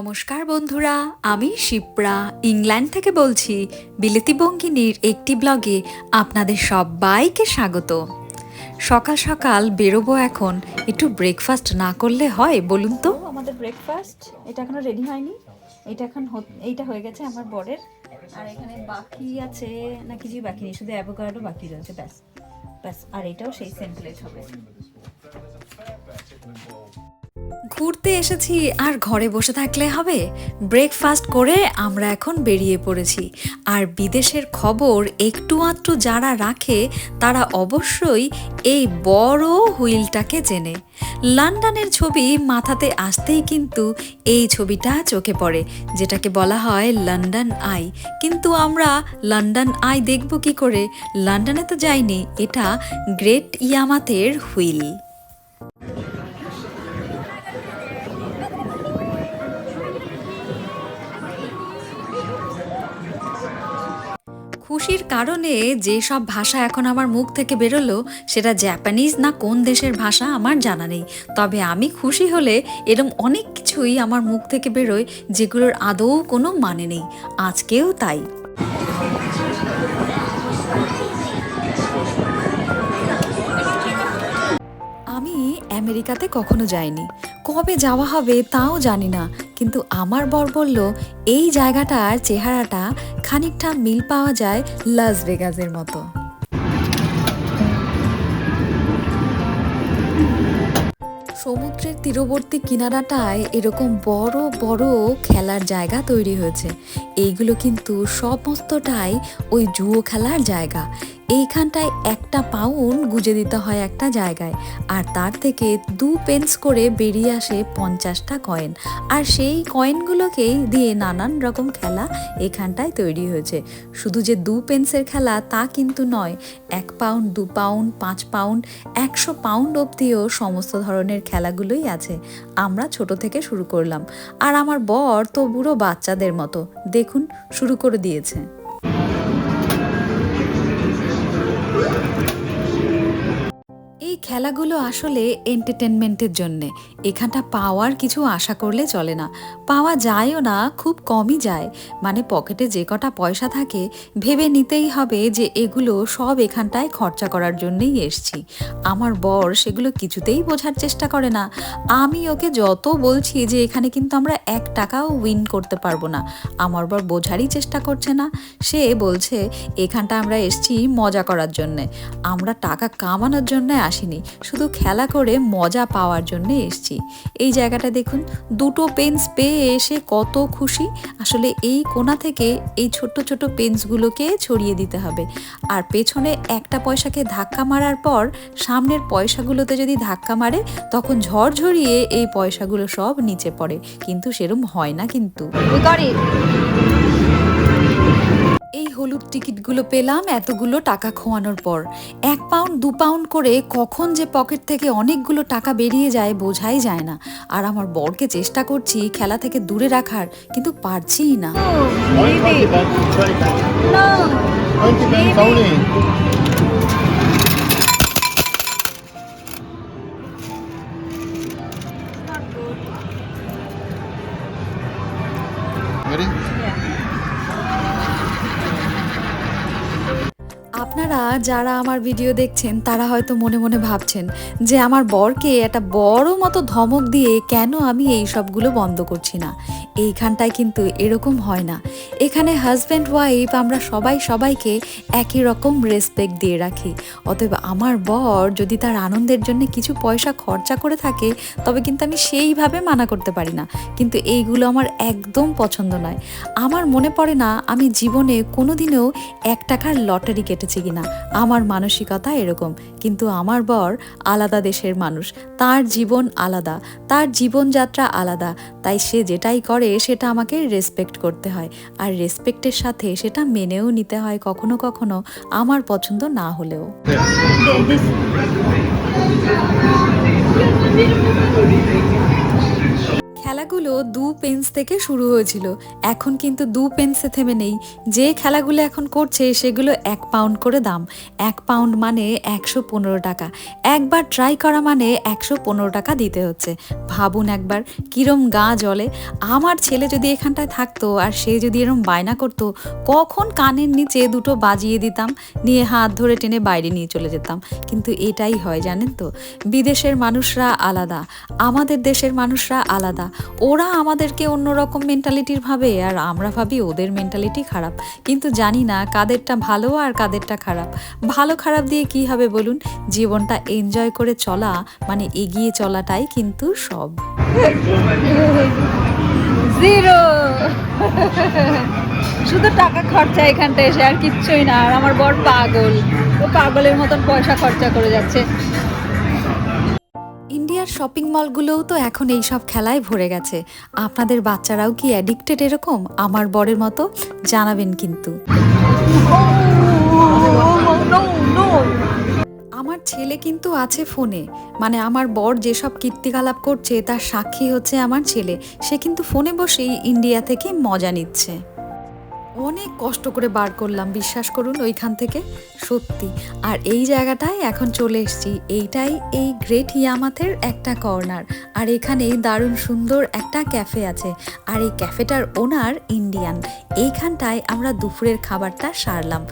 নমস্কার বন্ধুরা, আমি শিপ্রা। ইংল্যান্ড থেকে বলছি, বিলেতি বঙ্গিনীর একটি ব্লগে আপনাদের সবাইকে স্বাগত। সকাল সকাল বেরোবো এখন, একটু ব্রেকফাস্ট না করলে হয় বলুন তো? আমাদের ব্রেকফাস্ট এটা এখনও রেডি হয়নি। এটা এখন এইটা হয়ে গেছে আমার বরের। আর এখানে বাকি আছে না কিছুই বাকি নেই? শুধু অ্যাভোকাডো বাকি রয়েছে, ব্যাস। ব্যাস, আর এটাও সেই সেম প্লেট হবে। ঘুরতে এসেছি, আর ঘরে বসে থাকলে হবে? ব্রেকফাস্ট করে আমরা এখন বেরিয়ে পড়েছি। আর বিদেশের খবর একটু আধটু যারা রাখে, তারা অবশ্যই এই বড় হুইলটাকে চেনে। লন্ডনের ছবি মাথাতে আসতেই কিন্তু এই ছবিটা চোখে পড়ে, যেটাকে বলা হয় লন্ডন আই। কিন্তু আমরা লন্ডন আই দেখব কি করে? লন্ডনে তো যাইনি, এটা গ্রেট ইয়ামাতের হুইল। খুশির কারণে যে সব ভাষা এখন আমার মুখ থেকে বেরোলো, সেটা জাপানিজ না কোন দেশের ভাষা আমার জানা নেই। তবে আমি খুশি হলে এরম অনেক কিছুই আমার মুখ থেকে বেরোয়, যেগুলোর আদৌ কোনো মানে নেই। আজকেও তাই। আমেরিকাতে কখনো যাইনি কবে যাওয়া হবে তাও জানি না, কিন্তু আমার বর বলল, এই জায়গাটার চেহারাটা খানিকটা মিল পাওয়া যায় লাস ভেগাসের মতো। সমুদ্রের তীরবর্তী কিনারাটায় এরকম বড় বড় খেলার জায়গা তৈরি হয়েছে। এইগুলো কিন্তু সমস্তটাই ওই জুয়ো খেলার জায়গা। এইখানটায় একটা পাউন্ড গুজে দিতে হয় একটা জায়গায়, আর তার থেকে দু পেন্স করে বেরিয়ে আসে পঞ্চাশটা কয়েন। আর সেই কয়েনগুলোকেই দিয়ে নানান রকম খেলা এখানটায় তৈরি হয়েছে। শুধু যে দু পেন্সের খেলা তা কিন্তু নয়, এক পাউন্ড, দু পাউন্ড, পাঁচ পাউন্ড, একশো পাউন্ড অবধিও সমস্ত ধরনের খেলাগুলোই আছে। আমরা ছোট থেকে শুরু করলাম। আর আমার বর তো বুড়ো বাচ্চাদের মতো। দেখুন, শুরু করে দিয়েছে। এই খেলাগুলো আসলে এন্টারটেনমেন্টের জন্যে। এখানটা পাওয়ার কিছু আশা করলে চলে না। পাওয়া যায়ও না, খুব কমই যায়। মানে পকেটে যে কটা পয়সা থাকে, ভেবে নিতেই হবে যে এগুলো সব এখানটায় খরচা করার জন্যেই এসছি। আমার বর সেগুলো কিছুতেই বোঝার চেষ্টা করে না। আমি ওকে যত বলছি যে এখানে কিন্তু আমরা এক টাকাও উইন করতে পারব না, আমার বর বোঝারই চেষ্টা করছে না। সে বলছে, এখানটা আমরা এসছি মজা করার জন্যে। আমরা টাকা কামানোর জন্য আসিনি। শুধু খেলা করে মজা পাওয়ার জন্য এসছি। এই জায়গাটা দেখুন, দুটো পেন্স পেয়ে এসে কত খুশি। আসলে এই কোণা থেকে এই ছোট্ট ছোট পেন্সগুলোকে ছড়িয়ে দিতে হবে। আর পেছনে একটা পয়সাকে ধাক্কা মারার পর সামনের পয়সাগুলোতে যদি ধাক্কা মারে, তখন ঝড়ঝরিয়ে এই পয়সাগুলো সব নিচে পড়ে। কিন্তু সেরম হয় না কিন্তু। হলুদ টিকিটগুলো পেলাম এতগুলো টাকা খোয়ানোর পর। এক পাউন্ড, দু পাউন্ড করে কখন যে পকেট থেকে অনেকগুলো টাকা বেরিয়ে যায় বোঝাই যায় না। আর আমার বরকে চেষ্টা করছি খেলা থেকে দূরে রাখার, কিন্তু পারছিই না। যারা আমার ভিডিও দেখছেন, তারা হয়তো মনে মনে ভাবছেন যে আমার বরকে একটা বড় মতো ধমক দিয়ে কেন আমি এই সবগুলো বন্ধ করছি না। এইখানটায় কিন্তু এরকম হয় না। এখানে হাজব্যান্ড ওয়াইফ আমরা সবাই সবাইকে একই রকম রেসপেক্ট দিয়ে রাখি। অতএব আমার বর যদি তার আনন্দের জন্য কিছু পয়সা খরচা করে থাকে, তবে কিন্তু আমি সেইভাবে মানা করতে পারি না। কিন্তু এইগুলো আমার একদম পছন্দ নয়। আমার মনে পড়ে না আমি জীবনে কোনোদিনও এক টাকার লটারি কেটেছি কিনা। আমার মানসিকতা এরকম। কিন্তু আমার বর আলাদা দেশের মানুষ। তার জীবন আলাদা। তার জীবনযাত্রা আলাদা। তাই সে যেটাই করে, সেটা আমাকে রেসপেক্ট করতে হয়। আর রেসপেক্টের সাথে সেটা মেনেও নিতে হয় কখনো কখনো আমার পছন্দ না হলেও। খেলাগুলো খেলাগুলো দু পেন্স থেকে শুরু হয়েছিল। এখন কিন্তু দু পেন্সে থেমে নেই। যে খেলাগুলো এখন করছে, সেগুলো এক পাউন্ড করে দাম। এক পাউন্ড মানে একশো পনেরো টাকা। একবার ট্রাই করা মানে একশো পনেরো টাকা দিতে হচ্ছে। ভাবুন একবার, কিরম গা জলে আমার ছেলে যদি এখানটায় থাকতো আর সে যদি এরম বায়না করতো, কখন কানের নিচে দুটো বাজিয়ে দিতাম, নিয়ে হাত ধরে টেনে বাইরে নিয়ে চলে যেতাম। কিন্তু এটাই হয় জানেন তো? বিদেশের মানুষরা আলাদা। আমাদের দেশের মানুষরা আলাদা। ওরা আমাদেরকে অন্যরকম মেন্টালিটির ভাবে, আর আমরা ভাবি ওদের মেন্টালিটি খারাপ। কিন্তু জানি না কাদেরটা ভালো আর কাদেরটা খারাপ। ভালো খারাপ দিয়ে কি হবে বলুন? জীবনটা এনজয় করে চলা মানে এগিয়ে চলাটাই কিন্তু সব। জিরো শুধু টাকা খরচা এখানটা এসে, আর কিচ্ছুই না। আর আমার বর পাগল। ও পাগলের মতন পয়সা খরচা করে যাচ্ছে। শপিং মলগুলোও তো এখন এই সব খেলায় ভরে গেছে। আপনাদের বাচ্চারাও কি অ্যাডিক্টেড এরকম? আমার বরের মতো? জানাবেন কিন্তু। আমার ছেলে কিন্তু আছে ফোনে মানে আমার বর যেসব কীর্তিকলাপ করছে, তার সাক্ষী হচ্ছে আমার ছেলে। সে কিন্তু ফোনে বসেই ইন্ডিয়া থেকে মজা নিচ্ছে। অনেক কষ্ট করে বার করলাম, বিশ্বাস করুন ওইখান থেকে, সত্যি। আর এই জায়গাটায় এখন চলে এসেছি, এইটাই এই গ্রেট ইয়ামাথের একটা কর্নার আর এখানে দারুণ সুন্দর একটা ক্যাফে আছে, আর এই ক্যাফেটার ওনার ইন্ডিয়ান এইখানটায় আমরা দুপুরের খাবারটা সারলাম।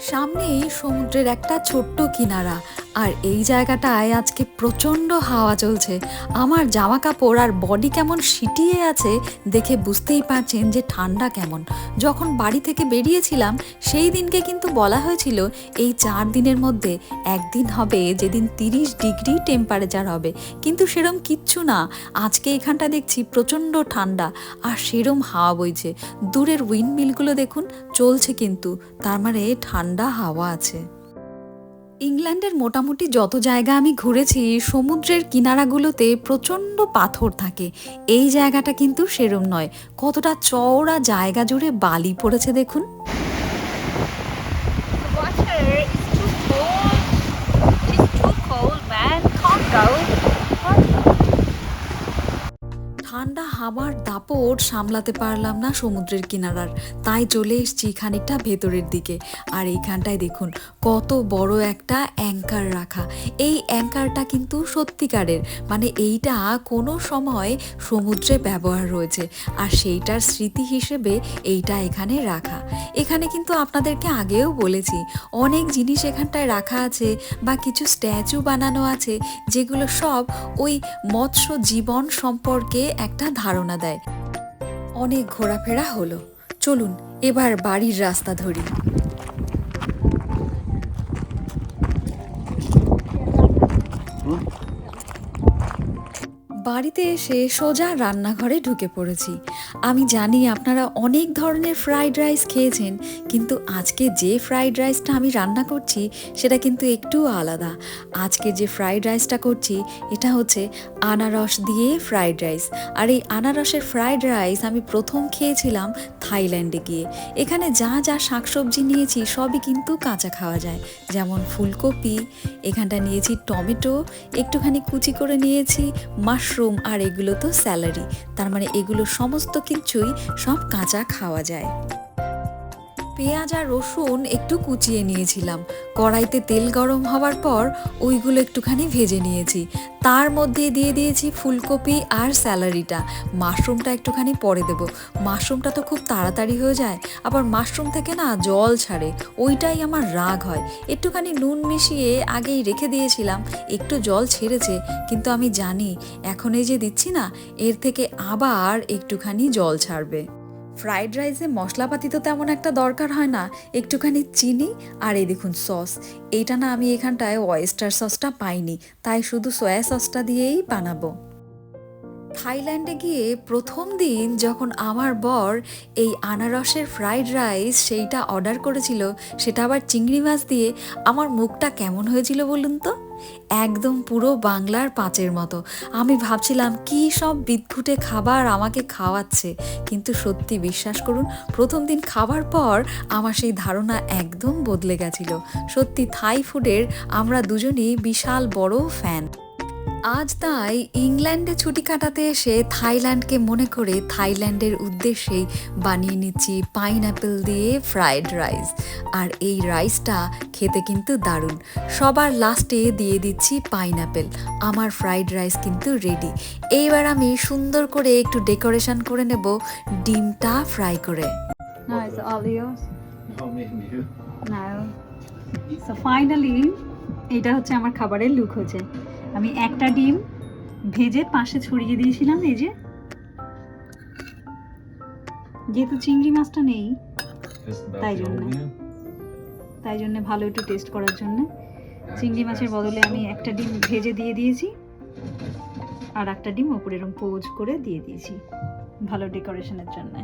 সামনেই সমুদ্রের একটা ছোট্ট কিনারা। আর এই জায়গাটায় আজকে প্রচণ্ড হাওয়া চলছে। আমার জামা কাপড় আর বডি কেমন সিটিয়ে আছে দেখে বুঝতেই পারছেন যে ঠান্ডা কেমন। যখন বাড়ি থেকে বেরিয়েছিলাম, সেই দিনকে কিন্তু বলা হয়েছিল, এই চার দিনের মধ্যে একদিন হবে যেদিন তিরিশ ডিগ্রি টেম্পারেচার হবে। কিন্তু সেরম কিচ্ছু না। আজকে এখানটা দেখছি প্রচণ্ড ঠান্ডা। আর সেরম হাওয়া বইছে। দূরের উইন্ডমিলগুলো দেখুন চলছে কিন্তু, তার মানে ঠান্ডা হাওয়া আছে। ইংল্যান্ডের মোটামুটি যত জায়গা আমি ঘুরেছি, সমুদ্রের কিনারাগুলোতে প্রচণ্ড পাথর থাকে। এই জায়গাটা কিন্তু সেরম নয়। কতটা চওড়া জায়গা জুড়ে বালি পড়েছে দেখুন। Water ঠান্ডা হাওয়ার দাপট সামলাতে পারলাম না সমুদ্রের কিনারার। তাই চলে এসছি খানিকটা ভেতরের দিকে। আর এইখানটায় দেখুন, কত বড় একটা অ্যাঙ্কার রাখা। এই অ্যাঙ্কারটা কিন্তু সত্যিকারের। মানে এইটা কোনো সময় সমুদ্রে ব্যবহার রয়েছে। আর সেইটার স্মৃতি হিসেবে এইটা এখানে রাখা। এখানে কিন্তু আপনাদেরকে আগেও বলেছি, অনেক জিনিস এখানটায় রাখা আছে বা কিছু স্ট্যাচু বানানো আছে, যেগুলো সব ওই মৎস্য জীবন সম্পর্কে একটা ধারণা দেয়। অনেক ঘোরাফেরা হলো। চলুন এবার বাড়ির রাস্তা ধরি। বাড়িতে এসে সোজা রান্নাঘরে ঢুকে পড়েছি। আমি জানি আপনারা অনেক ধরনের ফ্রাইড রাইস খেয়েছেন, কিন্তু আজকে যে ফ্রাইড রাইসটা আমি রান্না করছি, সেটা কিন্তু একটু আলাদা। আজকে যে ফ্রাইড রাইসটা করছি, এটা হচ্ছে আনারস দিয়ে ফ্রাইড রাইস আর এই আনারসের ফ্রাইড রাইস আমি প্রথম খেয়েছিলাম থাইল্যান্ডে গিয়ে। এখানে যা যা শাকসবজি নিয়েছি, সবই কিন্তু কাঁচা খাওয়া যায়। যেমন ফুলকপি, এখানটা নিয়েছি টমেটো, একটুখানি কুচি করে নিয়েছি মাশরুম আর এগুলো তো স্যালারি তার মানে এগুলো সমস্ত কিছুই সব কাঁচা খাওয়া যায়। পেঁয়াজ আর রসুন একটু কুচিয়ে নিয়েছিলাম। কড়াইতে তেল গরম হওয়ার পর ওইগুলো একটুখানি ভেজে নিয়েছি। তার মধ্যে দিয়ে দিয়েছি ফুলকপি আর স্যালারিটা। মাশরুমটা একটুখানি পরে দেব। মাশরুমটা তো খুব তাড়াতাড়ি হয়ে যায়, আবার মাশরুম থেকে না জল ছাড়ে। ওইটাই আমার রাগ হয়। একটুখানি নুন মিশিয়ে আগেই রেখে দিয়েছিলাম, একটু জল ছেড়েছে, কিন্তু আমি জানি এখন এই যে দিচ্ছি না, এর থেকে আবার একটুখানি জল ছাড়বে। ফ্রাইড রাইসে মশলাপাতি তো তেমন একটা দরকার হয় না। একটুখানি চিনি আর এই দেখুন সস। এইটা না আমি এখানটায় ওয়েস্টার সসটা পাইনি। তাই শুধু সয়া সসটা দিয়েই বানাবো। থাইল্যান্ডে গিয়ে প্রথম দিন যখন আমার বর এই আনারসের ফ্রাইড রাইস সেইটা অর্ডার করেছিল, সেটা আবার চিংড়ি মাছ দিয়ে, আমার মুখটা কেমন হয়েছিল বলুন তো? একদম পুরো বাংলার পাঁচের মতো। আমি ভাবছিলাম, কি সব বিদঘুটে খাবার আমাকে খাওয়াচ্ছে? কিন্তু সত্যি বিশ্বাস করুন, প্রথম দিন খাবার পর আমার সেই ধারণা একদম বদলে গেছিল। সত্যি থাই ফুডের আমরা দুজনেই বিশাল বড় ফ্যান আজ তাই ইংল্যান্ডে ছুটি কাটাতে এসে থাইল্যান্ডকে মনে করে থাইল্যান্ডের উদ্দেশ্যেই বানিয়ে নিচ্ছি পাইনঅ্যাপেল দিয়ে ফ্রায়েড রাইস আর এই রাইসটা খেতে কিন্তু দারুণ সবার লাস্টে দিয়ে দিচ্ছি পাইনঅ্যাপেল আমার ফ্রায়েড রাইস কিন্তু রেডি এইবার আমি সুন্দর করে একটু ডেকোরেশন করে নেব ডিমটা ফ্রাই করে No, it's all yours. How many you? No. So finally, এটা হচ্ছে আমার খাবারের লুক হচ্ছে আমি একটা ডিম ভেজে পাশে ছড়িয়ে দিয়েছিলাম এই যে। যেহেতু চিংড়ি মাছটা নেই তাই জন্য। তাই জন্য ভালো একটু টেস্ট করার জন্য। চিংড়ি মাছের বদলে আমি একটা ডিম ভেজে দিয়ে দিয়েছি আর একটা ডিম ওপরে এরকম পোজ করে দিয়ে দিয়েছি ভালো ডেকোরেশনের জন্য।